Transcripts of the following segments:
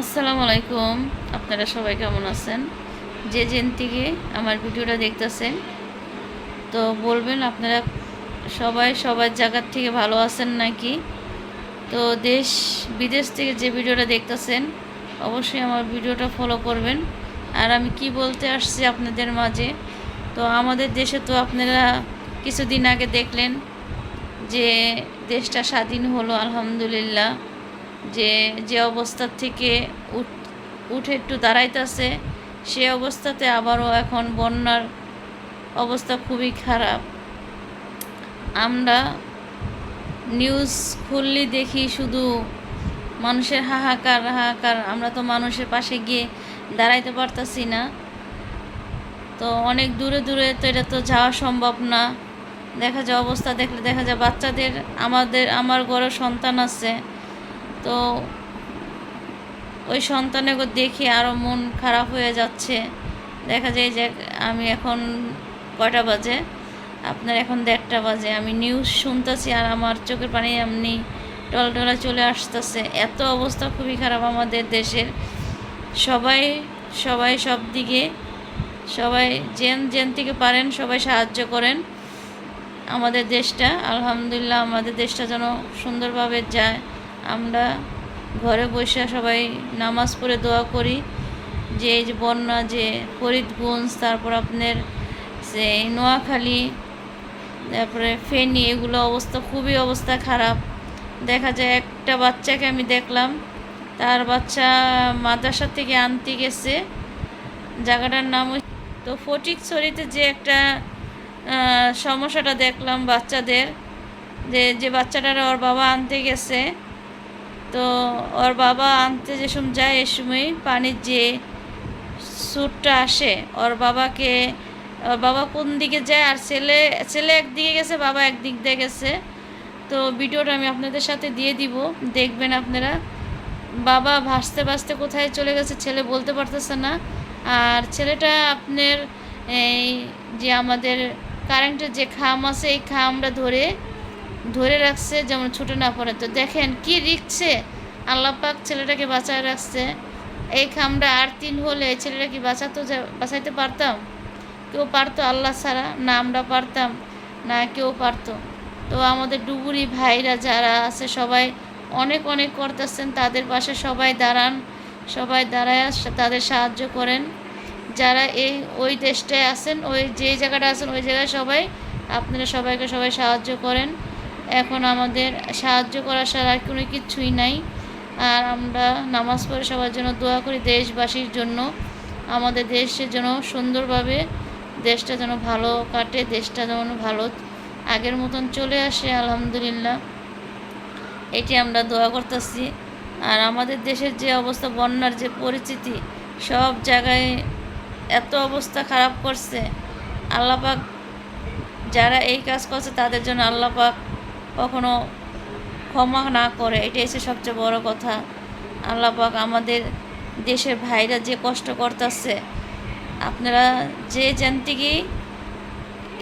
আসসালামু আলাইকুম। আপনারা সবাই কেমন আছেন? যে যেন থেকে আমার ভিডিওটা দেখতেছেন, তো বলবেন আপনারা সবাই সবার জায়গার থেকে ভালো আছেন নাকি? তো দেশ বিদেশ থেকে যে ভিডিওটা দেখতেছেন, অবশ্যই আমার ভিডিওটা ফলো করবেন। আর আমি কি বলতে আসছি আপনাদের মাঝে, তো আমাদের দেশে তো আপনারা কিছুদিন আগে দেখলেন যে দেশটা স্বাধীন হলো, আলহামদুলিল্লাহ। যে যে অবস্থার থেকে উঠ, উঠে একটু দাঁড়াইতেছে, সে অবস্থাতে আবারও এখন বন্যার অবস্থা খুবই খারাপ। আমরা নিউজ খুললে দেখি শুধু মানুষের হাহাকার হাহাকার। আমরা তো মানুষের পাশে গিয়ে দাঁড়াইতে পারতাছি না। তো অনেক দূরে দূরে তো এটা তো যাওয়া সম্ভব না। দেখা যায় অবস্থা দেখলে দেখা যায় বাচ্চাদের, আমাদের, আমার ঘরে সন্তান আছে। তো ওই সন্তানের দেখে আরও মন খারাপ হয়ে যাচ্ছে। দেখা যায় যে আমি এখন কয়টা বাজে? আপনার এখন দেড়টা বাজে। আমি নিউজ শুনতেছি আর আমার চোখের পানি এমনি টলটলা চলে আসতেছে। এত অবস্থা খুবই খারাপ আমাদের দেশের। সবাই সবাই সব দিকে, সবাই জেন জেন থেকে পারেন, সবাই সাহায্য করেন। আমাদের দেশটা, আলহামদুলিল্লাহ, আমাদের দেশটা যেন সুন্দরভাবে যায়। আমরা ঘরে বসে সবাই নামাজ পড়ে দোয়া করি। যে এই যে বন্যা, যে ফরিদগঞ্জ, তারপর আপনার সে নোয়াখালী, তারপরে ফেনি, এগুলো অবস্থা খুবই অবস্থা খারাপ। দেখা যায় একটা বাচ্চাকে আমি দেখলাম, তার বাচ্চা মাদ্রাসা থেকে আনতে গেছে। জায়গাটার নাম তো ফটিকছড়িতে যে একটা সমস্যাটা দেখলাম বাচ্চাদের। যে যে বাচ্চাটারা ওর বাবা আনতে গেছে। তো ওর বাবা আনতে যে সময় যায় এ সময় পানির যে স্যুটটা আসে, ওর বাবাকে, ওর বাবা কোন দিকে যায় আর ছেলে ছেলে একদিকে গেছে, বাবা একদিক দিয়ে গেছে। তো ভিডিওটা আমি আপনাদের সাথে দিয়ে দিব, দেখবেন আপনারা। বাবা ভাসতে ভাসতে কোথায় চলে গেছে ছেলে বলতে পারতেছে না। আর ছেলেটা আপনার এই যে আমাদের কারেন্টের যে খাম আছে, এই খামটা ধরে ধরে রাখছে, যেমন ছুটে না পড়ে। তো দেখেন কি রিক্সে আল্লাহ পাক ছেলেটাকে বাঁচায় রাখছে। এই খামটা আর তিন হলে ছেলেটা কি বাঁচাতো বাঁচাইতে পারতাম? কেউ পারতো আল্লাহ ছাড়া, না আমরা পারতাম, না কেউ পারতো। তো আমাদের ডুবুরি ভাইরা যারা আছে, সবাই অনেক অনেক করতেছেন, তাদের পাশে সবাই দাঁড়ান, সবাই দাঁড়ায় তাদের সাহায্য করেন। যারা এই, ওই দেশটায় আছেন, ওই যে জায়গাটা আছেন, ওই জায়গায় সবাই, আপনারা সবাইকে সবাই সাহায্য করেন। এখন আমাদের সাহায্য করার ছাড়া আর কোনো কিছুই নাই। আর আমরা নামাজ পড়ে সবার জন্য দোয়া করি দেশবাসীর জন্য। আমাদের দেশের জন্য সুন্দরভাবে দেশটা যেন ভালো কাটে, দেশটা যেন ভালো আগের মতন চলে আসে, আলহামদুলিল্লাহ। এটি আমরা দোয়া করতেছি। আর আমাদের দেশের যে অবস্থা, বন্যার যে পরিস্থিতি, সব জায়গায় এত অবস্থা খারাপ করছে। আল্লাপাক যারা এই কাজ করছে, তাদের জন্য আল্লাপাক কখনো ক্ষমা না করে, এটাই হচ্ছে সবচেয়ে বড় কথা। আল্লাপাক আমাদের দেশের ভাইরা যে কষ্ট করতেছে, আপনারা যে যেন থেকেই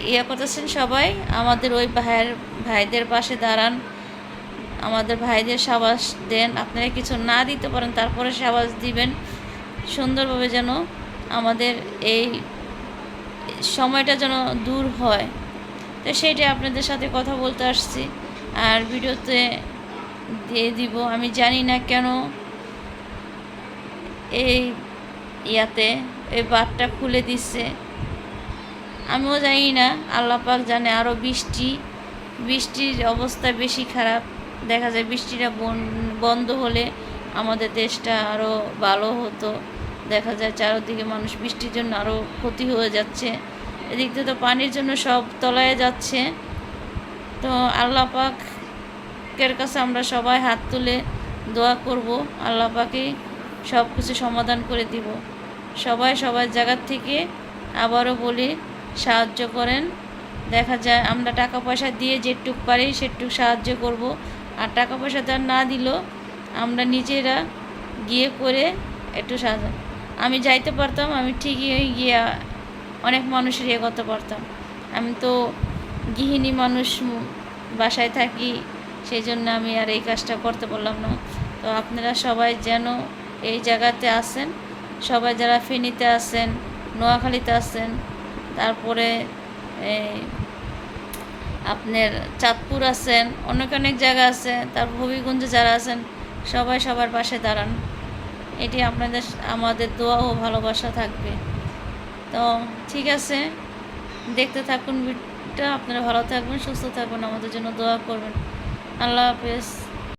ইয়ে করতেছেন সবাই, আমাদের ওই ভাইয়ের, ভাইদের পাশে দাঁড়ান, আমাদের ভাইদের সাবাস দেন। আপনারা কিছু না দিতে পারেন, তারপরে সাবাস দিবেন। সুন্দরভাবে যেন আমাদের এই সময়টা যেন দূর হয়। তো সেইটাই আপনাদের সাথে কথা বলতে আসছি। আর ভিডিওতে দিয়ে দিব, আমি জানি না কেন এই ইয়াতে, এই বাঁধটা খুলে দিচ্ছে। আমিও জানি না আল্লাপাক জানে আরও বৃষ্টি, বৃষ্টির অবস্থা বেশি খারাপ। দেখা যায় বৃষ্টিটা বন- বন্ধ হলে আমাদের দেশটা আরও ভালো হতো। দেখা যায় চারদিকে মানুষ বৃষ্টির জন্য আরও ক্ষতি হয়ে যাচ্ছে। এদিক দিয়ে তো পানির জন্য সব তলায় যাচ্ছে। তো আল্লাহ পাকের কাছে আমরা সবাই হাত তুলে দোয়া করব। আল্লাহ পাকেই সব কিছু সমাধান করে দিব। সবাই সবার জায়গার থেকে আবারও বলি, সাহায্য করেন। দেখা যায় আমরা টাকা পয়সা দিয়ে যেটুক পারি সেটুক সাহায্য করব। আর টাকা পয়সা তার না দিলেও আমরা নিজেরা গিয়ে করে একটু সাহায্য আমি যাইতে পারতাম, আমি ঠিকই গিয়ে অনেক মানুষের ইয়ে করতে পারতাম আমি তো গৃহিণী মানুষ বাসায় থাকি সেই জন্য আমি আর এই কাজটা করতে পারলাম না। তো আপনারা সবাই যেন এই জায়গাতে আসেন সবাই যারা ফেনীতে আছেন, নোয়াখালীতে আছেন, তারপরে আপনার চাঁদপুর আছেন, অনেক অনেক জায়গা আছে তারপর হবিগঞ্জে যারা আছেন, সবাই সবার পাশে দাঁড়ান। এটি আপনাদের, আমাদের দোয়া ও ভালোবাসা থাকবে। তো ঠিক আছে। দেখতে থাকুন ভিডিওটা। আপনারা ভালো থাকবেন, সুস্থ থাকবেন। আমাদের জন্য দোয়া করবেন। আল্লাহ হাফেজ।